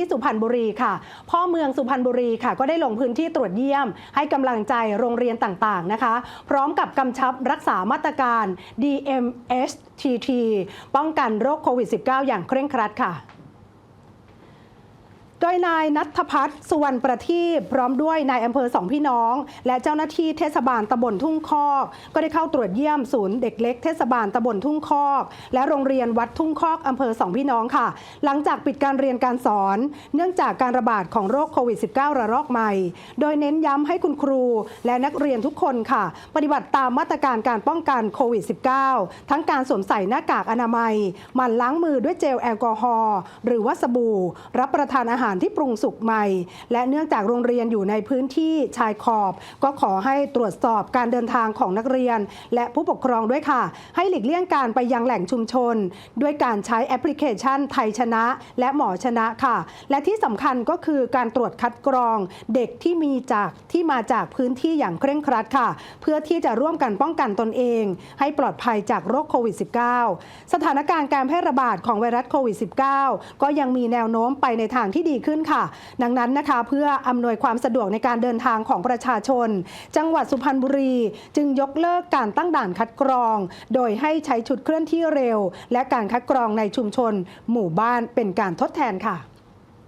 ที่สุพรรณบุรีค่ะ พ่อเมืองสุพรรณบุรีค่ะ ก็ได้ลงพื้นที่ตรวจเยี่ยม ให้กำลังใจโรงเรียนต่างๆนะคะ พร้อมกับกำชับรักษามาตรการ DMSTT ป้องกันโรคโควิด -19 อย่างเคร่งครัดค่ะ โดยนายนัทพัฒน์สุวรรณประทีปพร้อมด้วยนายอำเภอสองพี่น้อง และเจ้าหน้าที่เทศบาลตำบลทุ่งคอก ก็ได้เข้าตรวจเยี่ยมศูนย์เด็กเล็กเทศบาลตำบลทุ่งคอก และโรงเรียนวัดทุ่งคอกอำเภอสองพี่น้องค่ะ หลังจากปิดการเรียนการสอน เนื่องจากการระบาดของโรคโควิด -19 ระลอกใหม่ โดยเน้นย้ำให้คุณครู และนักเรียนทุกคนค่ะ ปฏิบัติตามมาตรการการป้องกันโควิด -19 ทั้งการสวมใส่หน้ากากอนามัยหมั่นล้างมือด้วยเจลแอลกอฮอล์หรือว่าสบู่ รับประทานอาหารที่ปรุงสุกใหม่ และเนื่องจากโรงเรียนอยู่ในพื้นที่ชายขอบ ก็ขอให้ตรวจสอบการเดินทางของนักเรียน และผู้ปกครองด้วยค่ะ ให้หลีกเลี่ยงการไปยังแหล่งชุมชน ด้วยการใช้แอปพลิเคชันไทยชนะ และหมอชนะค่ะ และที่สำคัญก็คือการตรวจคัดกรองเด็กที่มีจากที่มาจากพื้นที่อย่างเคร่งครัดค่ะ เพื่อที่จะร่วมกันป้องกันตนเอง ให้ปลอดภัยจากโรคโควิด -19 สถานการณ์การแพร่ระบาดของไวรัสโควิด -19 ก็ยังมีแนวโน้มไปในทางที่ดีขึ้นค่ะ ดังนั้นนะคะเพื่ออำนวยความสะดวกในการเดินทางของประชาชน จังหวัดสุพรรณบุรี จึงยกเลิกการตั้งด่านคัดกรอง โดยให้ใช้ชุดเคลื่อนที่เร็ว และการคัดกรองในชุมชน หมู่บ้านเป็นการทดแทนค่ะ